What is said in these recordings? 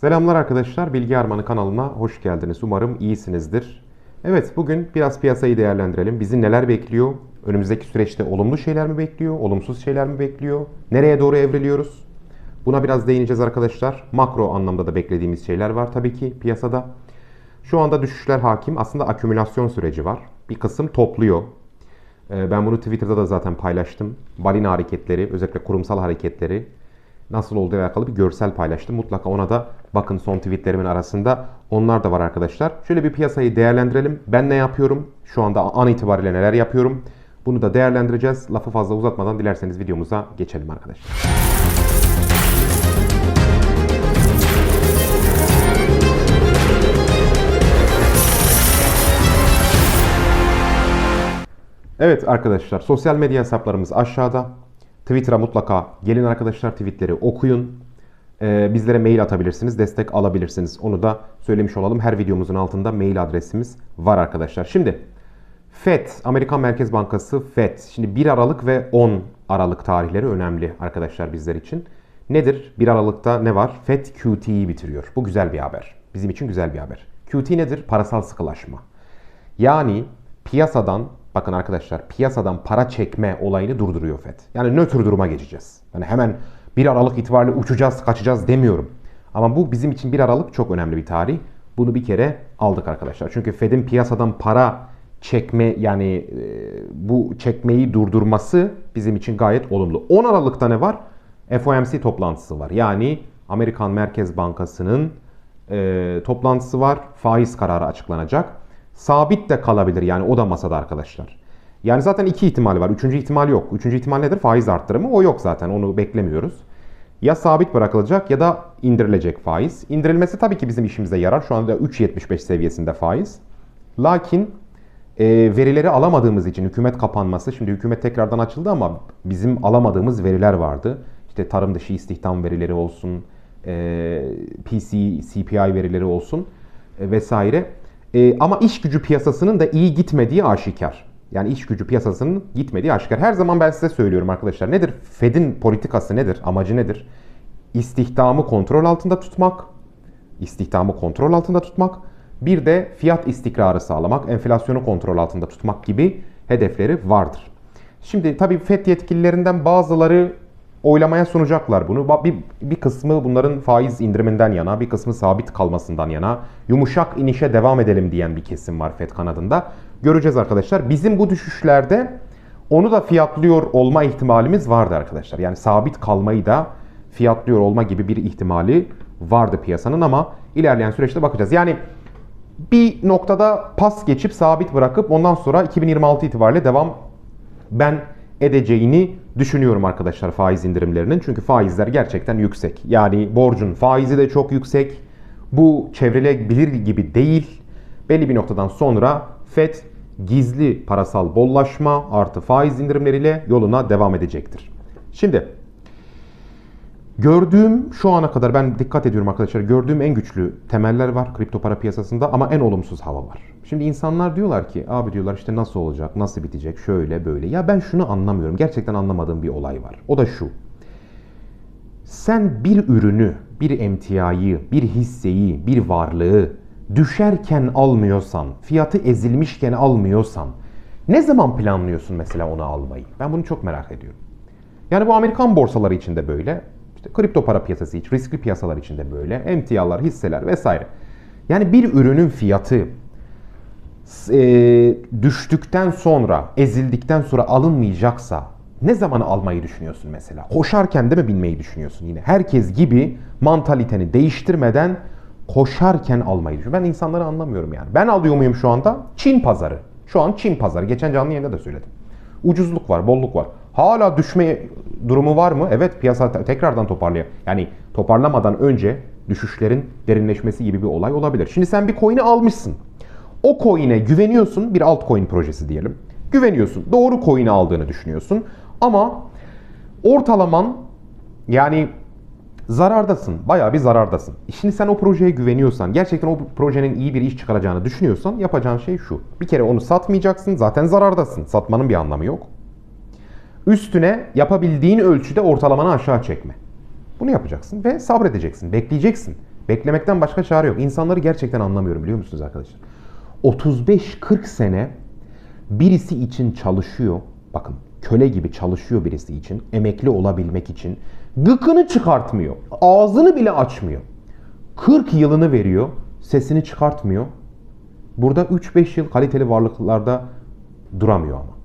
Selamlar arkadaşlar, Bilgi Armanı kanalına hoş geldiniz. Umarım iyisinizdir. Evet, bugün biraz piyasayı değerlendirelim. Bizi neler bekliyor? Önümüzdeki süreçte olumlu şeyler mi bekliyor? Olumsuz şeyler mi bekliyor? Nereye doğru evriliyoruz? Buna biraz değineceğiz arkadaşlar. Makro anlamda da beklediğimiz şeyler var tabii ki piyasada. Şu anda düşüşler hakim. Aslında akümülasyon süreci var. Bir kısım topluyor. Ee, Ben bunu Twitter'da da zaten paylaştım. Balina hareketleri, özellikle kurumsal hareketleri nasıl olduğu alakalı bir görsel paylaştım. Mutlaka ona da bakın son tweetlerimin arasında onlar da var arkadaşlar. Şöyle bir piyasayı değerlendirelim. Ben ne yapıyorum? Şu anda an itibariyle neler yapıyorum? Bunu da değerlendireceğiz. Lafı fazla uzatmadan dilerseniz videomuza geçelim arkadaşlar. Evet arkadaşlar sosyal medya hesaplarımız aşağıda. Twitter'a mutlaka gelin arkadaşlar tweetleri okuyun. Ee, bizlere mail atabilirsiniz, destek alabilirsiniz. Onu da söylemiş olalım. Her videomuzun altında mail adresimiz var arkadaşlar. Şimdi FED, Amerikan Merkez Bankası FED. Şimdi 1 Aralık ve 10 Aralık tarihleri önemli arkadaşlar bizler için. Nedir? 1 Aralık'ta ne var? FED QT'yi bitiriyor. Bu güzel bir haber. Bizim için güzel bir haber. QT nedir? Parasal sıkılaşma. Yani piyasadan bakın arkadaşlar piyasadan para çekme olayını durduruyor FED. Yani nötr duruma geçeceğiz. Yani hemen 1 Aralık itibariyle uçacağız, kaçacağız demiyorum. Ama bu bizim için 1 Aralık çok önemli bir tarih. Bunu bir kere aldık arkadaşlar. Çünkü Fed'in piyasadan para çekme yani e, bu çekmeyi durdurması bizim için gayet olumlu. 10 Aralık'ta ne var? FOMC toplantısı var. Yani Amerikan Merkez Bankası'nın e, toplantısı var. Faiz kararı açıklanacak. Sabit de kalabilir yani o da masada arkadaşlar. Yani zaten iki ihtimali var. Üçüncü ihtimal yok. Üçüncü ihtimal nedir? Faiz arttırımı. O yok zaten. Onu beklemiyoruz. Ya sabit bırakılacak ya da indirilecek faiz. İndirilmesi tabii ki bizim işimize yarar. Şu anda 3.75 seviyesinde faiz. Lakin e, verileri alamadığımız için hükümet kapanması, şimdi hükümet tekrardan açıldı ama bizim alamadığımız veriler vardı. İşte tarım dışı istihdam verileri olsun, e, PC, CPI verileri olsun e, vesaire. E, ama iş gücü piyasasının da iyi gitmediği aşikar. Yani iş gücü piyasasının gitmediği aşikar. Her zaman ben size söylüyorum arkadaşlar. Nedir? Fed'in politikası nedir? Amacı nedir? İstihdamı kontrol altında tutmak. İstihdamı kontrol altında tutmak. Bir de fiyat istikrarı sağlamak, enflasyonu kontrol altında tutmak gibi hedefleri vardır. Şimdi tabii FED yetkililerinden bazıları oylamaya sunacaklar bunu. Bir, bir kısmı bunların faiz indiriminden yana, bir kısmı sabit kalmasından yana, yumuşak inişe devam edelim diyen bir kesim var FED kanadında. Göreceğiz arkadaşlar. Bizim bu düşüşlerde onu da fiyatlıyor olma ihtimalimiz vardı arkadaşlar. Yani sabit kalmayı da fiyatlıyor olma gibi bir ihtimali vardı piyasanın ama ilerleyen süreçte bakacağız. Yani bir noktada pas geçip sabit bırakıp ondan sonra 2026 itibariyle devam ben edeceğini düşünüyorum arkadaşlar faiz indirimlerinin. Çünkü faizler gerçekten yüksek. Yani borcun faizi de çok yüksek. Bu çevrilebilir gibi değil. Belli bir noktadan sonra FED gizli parasal bollaşma artı faiz indirimleriyle yoluna devam edecektir. Şimdi Gördüğüm şu ana kadar ben dikkat ediyorum arkadaşlar. Gördüğüm en güçlü temeller var kripto para piyasasında ama en olumsuz hava var. Şimdi insanlar diyorlar ki abi diyorlar işte nasıl olacak, nasıl bitecek, şöyle böyle. Ya ben şunu anlamıyorum. Gerçekten anlamadığım bir olay var. O da şu. Sen bir ürünü, bir emtiayı, bir hisseyi, bir varlığı düşerken almıyorsan, fiyatı ezilmişken almıyorsan ne zaman planlıyorsun mesela onu almayı? Ben bunu çok merak ediyorum. Yani bu Amerikan borsaları için de böyle. İşte kripto para piyasası için, riskli piyasalar için de böyle. Emtialar, hisseler vesaire. Yani bir ürünün fiyatı e, düştükten sonra, ezildikten sonra alınmayacaksa ne zaman almayı düşünüyorsun mesela? Koşarken de mi binmeyi düşünüyorsun yine? Herkes gibi mantaliteni değiştirmeden koşarken almayı düşünüyorsun. Ben insanları anlamıyorum yani. Ben alıyor muyum şu anda? Çin pazarı. Şu an Çin pazarı. Geçen canlı yayında da söyledim. Ucuzluk var, bolluk var. Hala düşme durumu var mı? Evet piyasa tekrardan toparlıyor. Yani toparlamadan önce düşüşlerin derinleşmesi gibi bir olay olabilir. Şimdi sen bir coin'i almışsın. O coin'e güveniyorsun. Bir altcoin projesi diyelim. Güveniyorsun. Doğru coin'i aldığını düşünüyorsun. Ama ortalaman yani zarardasın. Bayağı bir zarardasın. Şimdi sen o projeye güveniyorsan, gerçekten o projenin iyi bir iş çıkaracağını düşünüyorsan yapacağın şey şu. Bir kere onu satmayacaksın. Zaten zarardasın. Satmanın bir anlamı yok. Üstüne yapabildiğin ölçüde ortalamanı aşağı çekme. Bunu yapacaksın ve sabredeceksin, bekleyeceksin. Beklemekten başka çare yok. İnsanları gerçekten anlamıyorum biliyor musunuz arkadaşlar? 35-40 sene birisi için çalışıyor. Bakın köle gibi çalışıyor birisi için. Emekli olabilmek için. Gıkını çıkartmıyor. Ağzını bile açmıyor. 40 yılını veriyor. Sesini çıkartmıyor. Burada 3-5 yıl kaliteli varlıklarda duramıyor ama.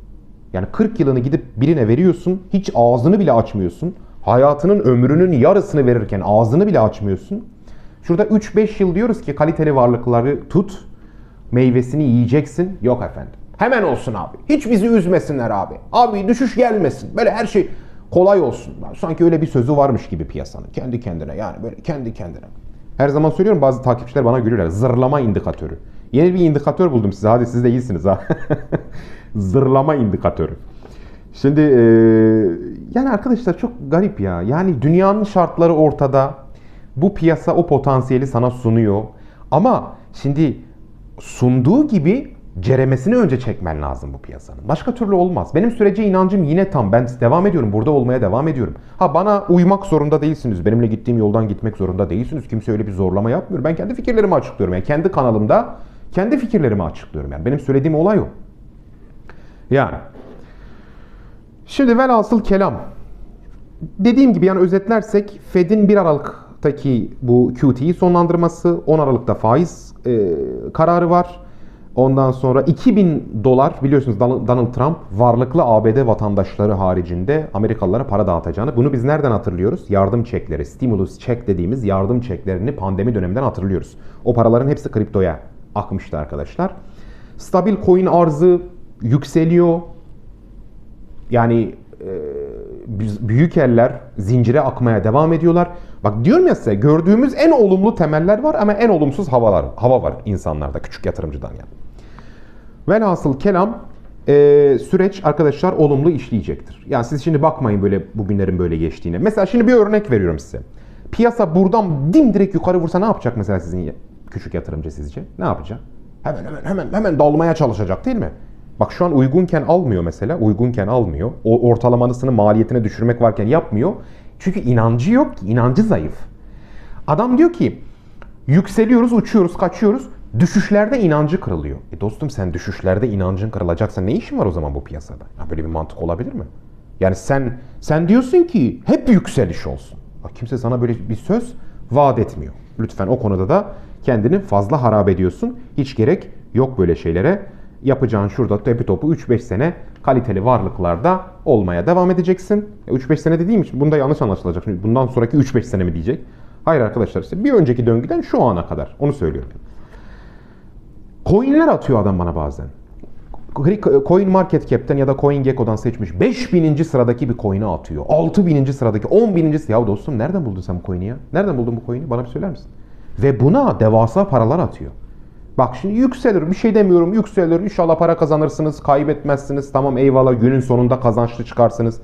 Yani 40 yılını gidip birine veriyorsun. Hiç ağzını bile açmıyorsun. Hayatının ömrünün yarısını verirken ağzını bile açmıyorsun. Şurada 3-5 yıl diyoruz ki kaliteli varlıkları tut. Meyvesini yiyeceksin. Yok efendim. Hemen olsun abi. Hiç bizi üzmesinler abi. Abi düşüş gelmesin. Böyle her şey kolay olsun. Sanki öyle bir sözü varmış gibi piyasanın. Kendi kendine yani böyle kendi kendine. Her zaman söylüyorum bazı takipçiler bana gülüyorlar. Zırlama indikatörü. Yeni bir indikatör buldum size. Hadi siz de iyisiniz ha. Zırlama indikatörü. Şimdi e, yani arkadaşlar çok garip ya. Yani dünyanın şartları ortada. Bu piyasa o potansiyeli sana sunuyor. Ama şimdi sunduğu gibi ceremesini önce çekmen lazım bu piyasanın. Başka türlü olmaz. Benim sürece inancım yine tam. Ben devam ediyorum. Burada olmaya devam ediyorum. Ha bana uymak zorunda değilsiniz. Benimle gittiğim yoldan gitmek zorunda değilsiniz. Kimse öyle bir zorlama yapmıyor. Ben kendi fikirlerimi açıklıyorum. Yani kendi kanalımda kendi fikirlerimi açıklıyorum. Yani benim söylediğim olay o. Yani. Şimdi velhasıl kelam. Dediğim gibi yani özetlersek Fed'in 1 Aralık'taki bu QT'yi sonlandırması, 10 Aralık'ta faiz e, kararı var. Ondan sonra 2000 dolar biliyorsunuz Donald Trump varlıklı ABD vatandaşları haricinde Amerikalılara para dağıtacağını. Bunu biz nereden hatırlıyoruz? Yardım çekleri, stimulus check dediğimiz yardım çeklerini pandemi döneminden hatırlıyoruz. O paraların hepsi kriptoya akmıştı arkadaşlar. Stabil coin arzı yükseliyor. Yani e, büyük eller zincire akmaya devam ediyorlar. Bak diyorum ya size gördüğümüz en olumlu temeller var ama en olumsuz havalar, hava var insanlarda küçük yatırımcıdan yani. Velhasıl kelam e, süreç arkadaşlar olumlu işleyecektir. Yani siz şimdi bakmayın böyle bugünlerin böyle geçtiğine. Mesela şimdi bir örnek veriyorum size. Piyasa buradan dimdirek yukarı vursa ne yapacak mesela sizin küçük yatırımcı sizce? Ne yapacak? Hemen hemen hemen hemen dalmaya çalışacak değil mi? Bak şu an uygunken almıyor mesela. Uygunken almıyor. O ortalamasını maliyetine düşürmek varken yapmıyor. Çünkü inancı yok ki. inancı zayıf. Adam diyor ki yükseliyoruz, uçuyoruz, kaçıyoruz. Düşüşlerde inancı kırılıyor. E dostum sen düşüşlerde inancın kırılacaksa ne işin var o zaman bu piyasada? Ya böyle bir mantık olabilir mi? Yani sen sen diyorsun ki hep yükseliş olsun. Bak kimse sana böyle bir söz vaat etmiyor. Lütfen o konuda da kendini fazla harap ediyorsun. Hiç gerek yok böyle şeylere. Yapacağın şurada tepi topu 3-5 sene kaliteli varlıklarda olmaya devam edeceksin. 3-5 sene dediğim için bunda yanlış anlaşılacak. Şimdi bundan sonraki 3-5 sene mi diyecek? Hayır arkadaşlar işte bir önceki döngüden şu ana kadar. Onu söylüyorum. Coinler atıyor adam bana bazen. Coin Market Cap'ten ya da CoinGecko'dan seçmiş 5000. sıradaki bir coin'i atıyor. 6000. sıradaki 10.000. Ya dostum nereden buldun sen bu coin'i ya? Nereden buldun bu coin'i? Bana bir söyler misin? Ve buna devasa paralar atıyor. Bak şimdi yükselir bir şey demiyorum yükselir inşallah para kazanırsınız kaybetmezsiniz tamam eyvallah günün sonunda kazançlı çıkarsınız.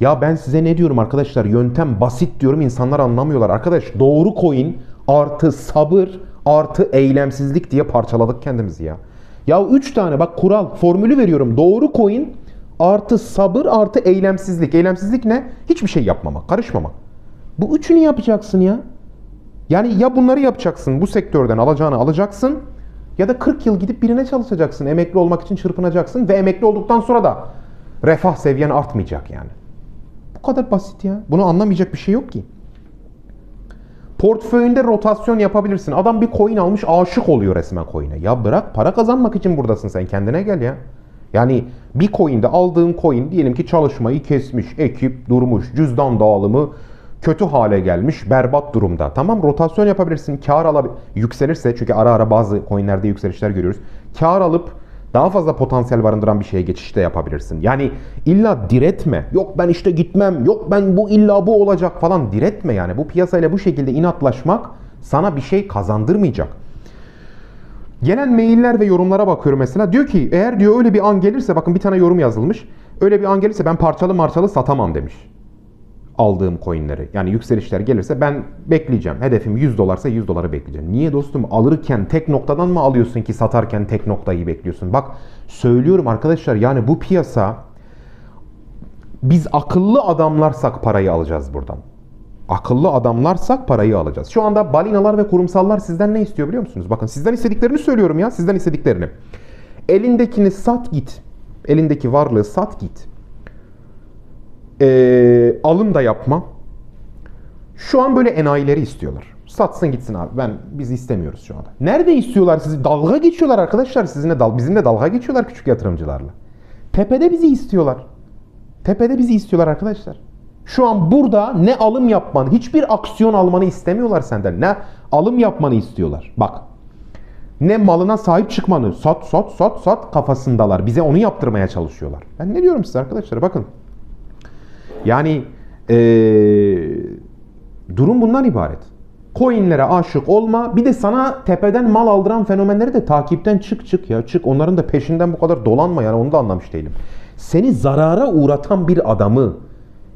Ya ben size ne diyorum arkadaşlar yöntem basit diyorum insanlar anlamıyorlar. Arkadaş doğru coin artı sabır artı eylemsizlik diye parçaladık kendimizi ya. Ya 3 tane bak kural formülü veriyorum doğru coin artı sabır artı eylemsizlik. Eylemsizlik ne? Hiçbir şey yapmamak karışmamak. Bu üçünü yapacaksın ya. Yani ya bunları yapacaksın, bu sektörden alacağını alacaksın ya da 40 yıl gidip birine çalışacaksın. Emekli olmak için çırpınacaksın ve emekli olduktan sonra da refah seviyen artmayacak yani. Bu kadar basit ya. Bunu anlamayacak bir şey yok ki. Portföyünde rotasyon yapabilirsin. Adam bir coin almış aşık oluyor resmen coin'e. Ya bırak para kazanmak için buradasın sen kendine gel ya. Yani bir coin'de aldığın coin diyelim ki çalışmayı kesmiş, ekip durmuş, cüzdan dağılımı kötü hale gelmiş, berbat durumda. Tamam rotasyon yapabilirsin, kar alabilir. Yükselirse çünkü ara ara bazı coinlerde yükselişler görüyoruz. Kar alıp daha fazla potansiyel barındıran bir şeye geçiş de yapabilirsin. Yani illa diretme. Yok ben işte gitmem. Yok ben bu illa bu olacak falan diretme yani. Bu piyasayla bu şekilde inatlaşmak sana bir şey kazandırmayacak. Gelen mailler ve yorumlara bakıyorum mesela. Diyor ki eğer diyor öyle bir an gelirse bakın bir tane yorum yazılmış. Öyle bir an gelirse ben parçalı marçalı satamam demiş aldığım coinleri. Yani yükselişler gelirse ben bekleyeceğim. Hedefim 100 dolarsa 100 doları bekleyeceğim. Niye dostum? Alırken tek noktadan mı alıyorsun ki satarken tek noktayı bekliyorsun? Bak söylüyorum arkadaşlar yani bu piyasa biz akıllı adamlarsak parayı alacağız buradan. akıllı adamlarsak parayı alacağız. Şu anda balinalar ve kurumsallar sizden ne istiyor biliyor musunuz? Bakın sizden istediklerini söylüyorum ya. Sizden istediklerini. Elindekini sat git. Elindeki varlığı sat git. Ee, alım da yapma. Şu an böyle enayileri istiyorlar. Satsın gitsin abi. Ben biz istemiyoruz şu anda. Nerede istiyorlar sizi? Dalga geçiyorlar arkadaşlar sizinle dal bizimle dalga geçiyorlar küçük yatırımcılarla. Tepede bizi istiyorlar. Tepede bizi istiyorlar arkadaşlar. Şu an burada ne alım yapmanı, hiçbir aksiyon almanı istemiyorlar senden. Ne alım yapmanı istiyorlar. Bak. Ne malına sahip çıkmanı, sat sat sat sat kafasındalar. Bize onu yaptırmaya çalışıyorlar. Ben ne diyorum size arkadaşlar bakın. Yani eee, durum bundan ibaret. Coinlere aşık olma. Bir de sana tepeden mal aldıran fenomenleri de takipten çık çık ya. Çık onların da peşinden bu kadar dolanma yani onu da anlamış değilim. Seni zarara uğratan bir adamı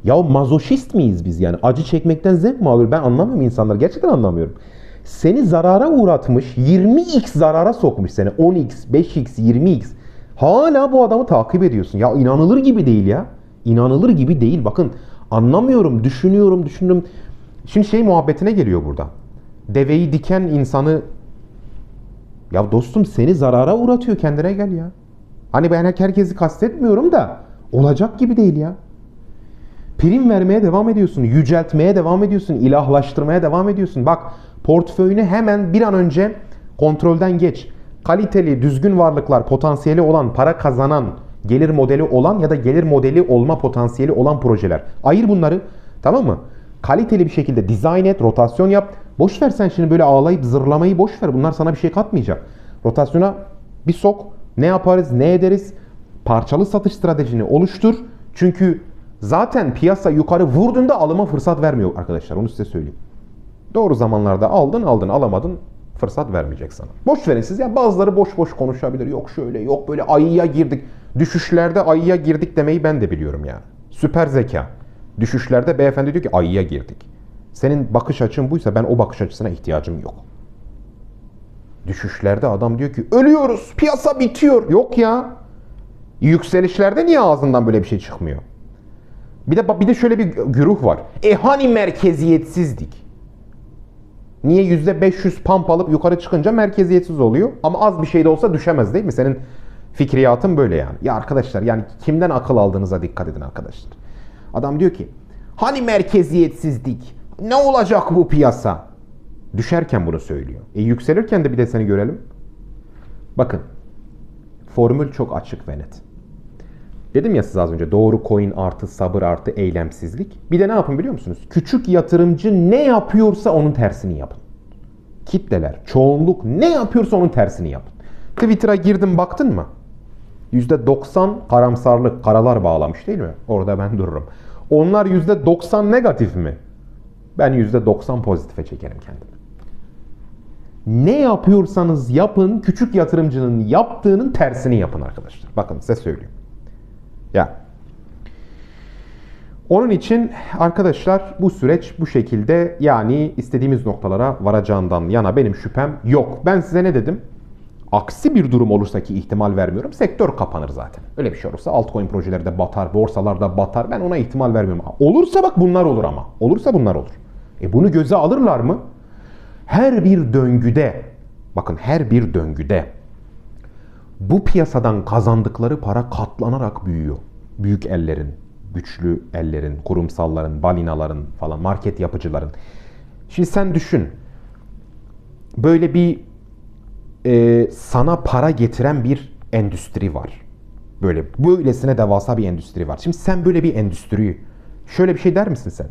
ya mazoşist miyiz biz yani? Acı çekmekten zevk mi alıyor? Ben anlamıyorum insanlar. Gerçekten anlamıyorum. Seni zarara uğratmış, 20x zarara sokmuş seni. 10x, 5x, 20x. Hala bu adamı takip ediyorsun. Ya inanılır gibi değil ya. İnanılır gibi değil. Bakın anlamıyorum, düşünüyorum, düşündüm. Şimdi şey muhabbetine geliyor burada. Deveyi diken insanı ya dostum seni zarara uğratıyor kendine gel ya. Hani ben herkesi kastetmiyorum da olacak gibi değil ya. Prim vermeye devam ediyorsun, yüceltmeye devam ediyorsun, ilahlaştırmaya devam ediyorsun. Bak portföyünü hemen bir an önce kontrolden geç. Kaliteli, düzgün varlıklar, potansiyeli olan, para kazanan, gelir modeli olan ya da gelir modeli olma potansiyeli olan projeler. Ayır bunları tamam mı? Kaliteli bir şekilde dizayn et, rotasyon yap. Boş ver sen şimdi böyle ağlayıp zırlamayı boş ver. Bunlar sana bir şey katmayacak. Rotasyona bir sok. Ne yaparız, ne ederiz? Parçalı satış stratejini oluştur. Çünkü zaten piyasa yukarı vurduğunda alıma fırsat vermiyor arkadaşlar. Onu size söyleyeyim. Doğru zamanlarda aldın aldın alamadın fırsat vermeyecek sana. Boş verin siz ya bazıları boş boş konuşabilir. Yok şöyle yok böyle ayıya girdik. Düşüşlerde ayıya girdik demeyi ben de biliyorum ya. Süper zeka. Düşüşlerde beyefendi diyor ki ayıya girdik. Senin bakış açın buysa ben o bakış açısına ihtiyacım yok. Düşüşlerde adam diyor ki ölüyoruz piyasa bitiyor. Yok ya. Yükselişlerde niye ağzından böyle bir şey çıkmıyor? Bir de bir de şöyle bir güruh var. E hani merkeziyetsizdik? Niye %500 pump alıp yukarı çıkınca merkeziyetsiz oluyor? Ama az bir şey de olsa düşemez değil mi? Senin fikriyatın böyle yani. Ya arkadaşlar yani kimden akıl aldığınıza dikkat edin arkadaşlar. Adam diyor ki hani merkeziyetsizlik? Ne olacak bu piyasa? Düşerken bunu söylüyor. E yükselirken de bir de seni görelim. Bakın. Formül çok açık ve net. Dedim ya size az önce doğru coin artı sabır artı eylemsizlik. Bir de ne yapın biliyor musunuz? Küçük yatırımcı ne yapıyorsa onun tersini yapın. Kitleler, çoğunluk ne yapıyorsa onun tersini yapın. Twitter'a girdin baktın mı? %90 karamsarlık, karalar bağlamış değil mi? Orada ben dururum. Onlar %90 negatif mi? Ben %90 pozitife çekerim kendimi. Ne yapıyorsanız yapın, küçük yatırımcının yaptığının tersini yapın arkadaşlar. Bakın size söyleyeyim. Ya. Onun için arkadaşlar bu süreç bu şekilde yani istediğimiz noktalara varacağından yana benim şüphem yok. Ben size ne dedim? Aksi bir durum olursa ki ihtimal vermiyorum. Sektör kapanır zaten. Öyle bir şey olursa altcoin projeleri de batar, borsalar da batar. Ben ona ihtimal vermiyorum. Olursa bak bunlar olur ama. Olursa bunlar olur. E bunu göze alırlar mı? Her bir döngüde, bakın her bir döngüde bu piyasadan kazandıkları para katlanarak büyüyor. Büyük ellerin, güçlü ellerin, kurumsalların, balinaların falan, market yapıcıların. Şimdi sen düşün. Böyle bir e, sana para getiren bir endüstri var. Böyle böylesine devasa bir endüstri var. Şimdi sen böyle bir endüstriyi şöyle bir şey der misin sen?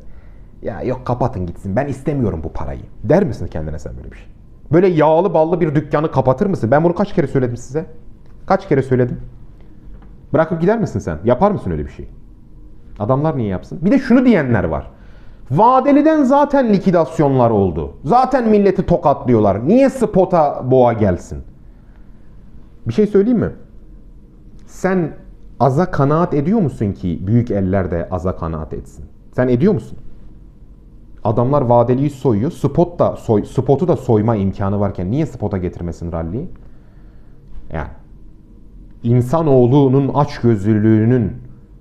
Ya yok kapatın gitsin ben istemiyorum bu parayı. Der misin kendine sen böyle bir şey? Böyle yağlı ballı bir dükkanı kapatır mısın? Ben bunu kaç kere söyledim size? Kaç kere söyledim? Bırakıp gider misin sen? Yapar mısın öyle bir şey? Adamlar niye yapsın? Bir de şunu diyenler var. Vadeliden zaten likidasyonlar oldu. Zaten milleti tokatlıyorlar. Niye spota boğa gelsin? Bir şey söyleyeyim mi? Sen aza kanaat ediyor musun ki büyük eller de aza kanaat etsin? Sen ediyor musun? Adamlar vadeliyi soyuyor. Spot da soy, spotu da soyma imkanı varken niye spota getirmesin rally'yi? Yani insanoğlunun açgözlülüğünün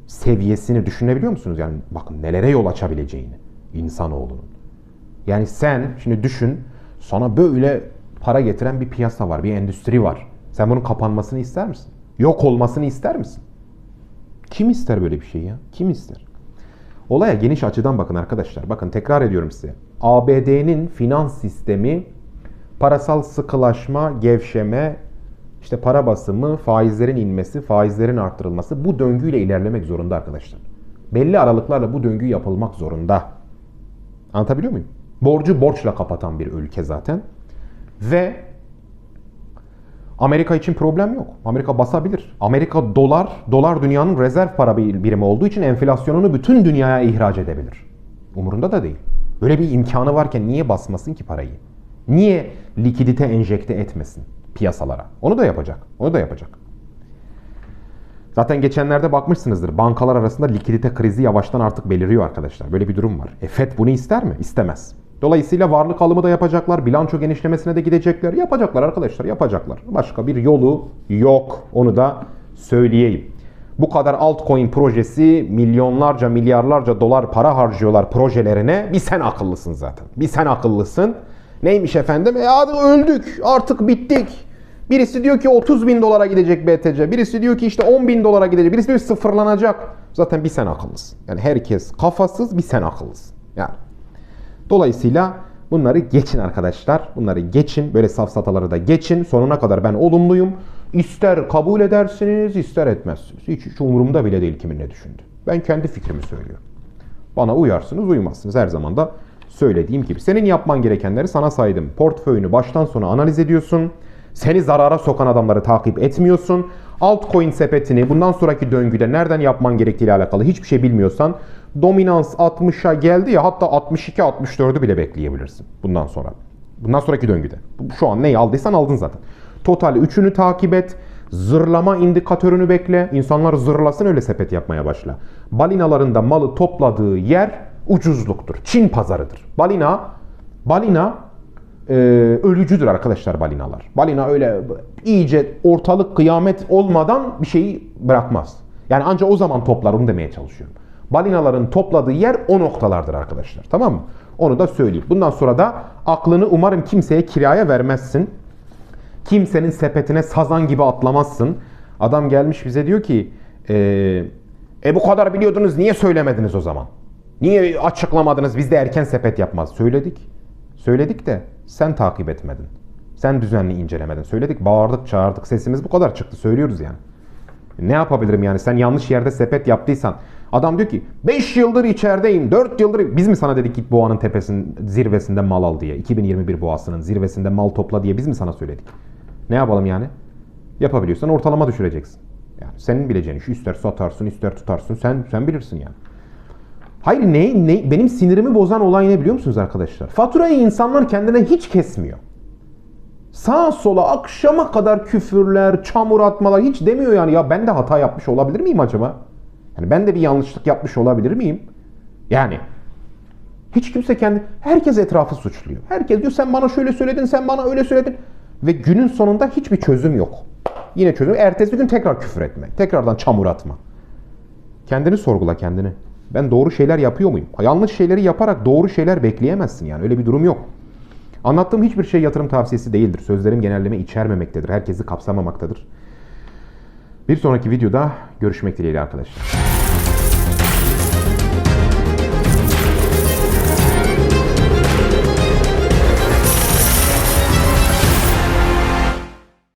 seviyesini düşünebiliyor musunuz? Yani bakın nelere yol açabileceğini. İnsanoğlunun. Yani sen şimdi düşün sana böyle para getiren bir piyasa var, bir endüstri var. Sen bunun kapanmasını ister misin? Yok olmasını ister misin? Kim ister böyle bir şey ya? Kim ister? Olaya geniş açıdan bakın arkadaşlar. Bakın tekrar ediyorum size. ABD'nin finans sistemi parasal sıkılaşma, gevşeme, işte para basımı, faizlerin inmesi, faizlerin arttırılması bu döngüyle ilerlemek zorunda arkadaşlar. Belli aralıklarla bu döngü yapılmak zorunda. Anlatabiliyor muyum? Borcu borçla kapatan bir ülke zaten. Ve Amerika için problem yok. Amerika basabilir. Amerika dolar, dolar dünyanın rezerv para bir- birimi olduğu için enflasyonunu bütün dünyaya ihraç edebilir. Umurunda da değil. Böyle bir imkanı varken niye basmasın ki parayı? Niye likidite enjekte etmesin piyasalara? Onu da yapacak. Onu da yapacak. Zaten geçenlerde bakmışsınızdır. Bankalar arasında likidite krizi yavaştan artık beliriyor arkadaşlar. Böyle bir durum var. E FED bunu ister mi? İstemez. Dolayısıyla varlık alımı da yapacaklar. Bilanço genişlemesine de gidecekler. Yapacaklar arkadaşlar yapacaklar. Başka bir yolu yok. Onu da söyleyeyim. Bu kadar altcoin projesi milyonlarca milyarlarca dolar para harcıyorlar projelerine. Bir sen akıllısın zaten. Bir sen akıllısın. Neymiş efendim? E hadi öldük. Artık bittik. Birisi diyor ki 30 bin dolara gidecek BTC. Birisi diyor ki işte 10 bin dolara gidecek. Birisi diyor sıfırlanacak. Zaten bir sen akıllısın. Yani herkes kafasız bir sen akıllısın. Yani. Dolayısıyla bunları geçin arkadaşlar. Bunları geçin. Böyle safsataları da geçin. Sonuna kadar ben olumluyum. İster kabul edersiniz, ister etmezsiniz. Hiç, hiç umurumda bile değil kimin ne düşündü. Ben kendi fikrimi söylüyorum. Bana uyarsınız, uymazsınız. Her zaman da söylediğim gibi. Senin yapman gerekenleri sana saydım. Portföyünü baştan sona analiz ediyorsun. Seni zarara sokan adamları takip etmiyorsun. Altcoin sepetini bundan sonraki döngüde nereden yapman gerektiğiyle alakalı hiçbir şey bilmiyorsan dominans 60'a geldi ya hatta 62-64'ü bile bekleyebilirsin bundan sonra. Bundan sonraki döngüde. Şu an neyi aldıysan aldın zaten. Total 3'ünü takip et. Zırlama indikatörünü bekle. İnsanlar zırlasın öyle sepet yapmaya başla. Balinaların da malı topladığı yer ucuzluktur. Çin pazarıdır. Balina balina e, ölücüdür arkadaşlar balinalar. Balina öyle iyice ortalık kıyamet olmadan bir şeyi bırakmaz. Yani ancak o zaman toplar onu demeye çalışıyorum. Balinaların topladığı yer o noktalardır arkadaşlar. Tamam mı? Onu da söyleyeyim. Bundan sonra da aklını umarım kimseye kiraya vermezsin. Kimsenin sepetine sazan gibi atlamazsın. Adam gelmiş bize diyor ki e, e bu kadar biliyordunuz niye söylemediniz o zaman? Niye açıklamadınız biz de erken sepet yapmaz? Söyledik. Söyledik de sen takip etmedin. Sen düzenli incelemedin. Söyledik, bağırdık, çağırdık. Sesimiz bu kadar çıktı. Söylüyoruz yani. Ne yapabilirim yani? Sen yanlış yerde sepet yaptıysan. Adam diyor ki 5 yıldır içerideyim, 4 yıldır. Biz mi sana dedik git boğanın tepesinin zirvesinde mal al diye. 2021 boğasının zirvesinde mal topla diye biz mi sana söyledik? Ne yapalım yani? Yapabiliyorsan ortalama düşüreceksin. Yani senin bileceğin iş ister satarsın ister tutarsın sen sen bilirsin yani. Hayır ne, ne benim sinirimi bozan olay ne biliyor musunuz arkadaşlar? Faturayı insanlar kendine hiç kesmiyor. Sağa sola akşama kadar küfürler, çamur atmalar hiç demiyor yani ya ben de hata yapmış olabilir miyim acaba? Yani ben de bir yanlışlık yapmış olabilir miyim? Yani hiç kimse kendi herkes etrafı suçluyor. Herkes diyor sen bana şöyle söyledin, sen bana öyle söyledin ve günün sonunda hiçbir çözüm yok. Yine çözüm ertesi gün tekrar küfür etme, tekrardan çamur atma. Kendini sorgula kendini. Ben doğru şeyler yapıyor muyum? Yanlış şeyleri yaparak doğru şeyler bekleyemezsin yani. Öyle bir durum yok. Anlattığım hiçbir şey yatırım tavsiyesi değildir. Sözlerim genelleme içermemektedir. Herkesi kapsamamaktadır. Bir sonraki videoda görüşmek dileğiyle arkadaşlar.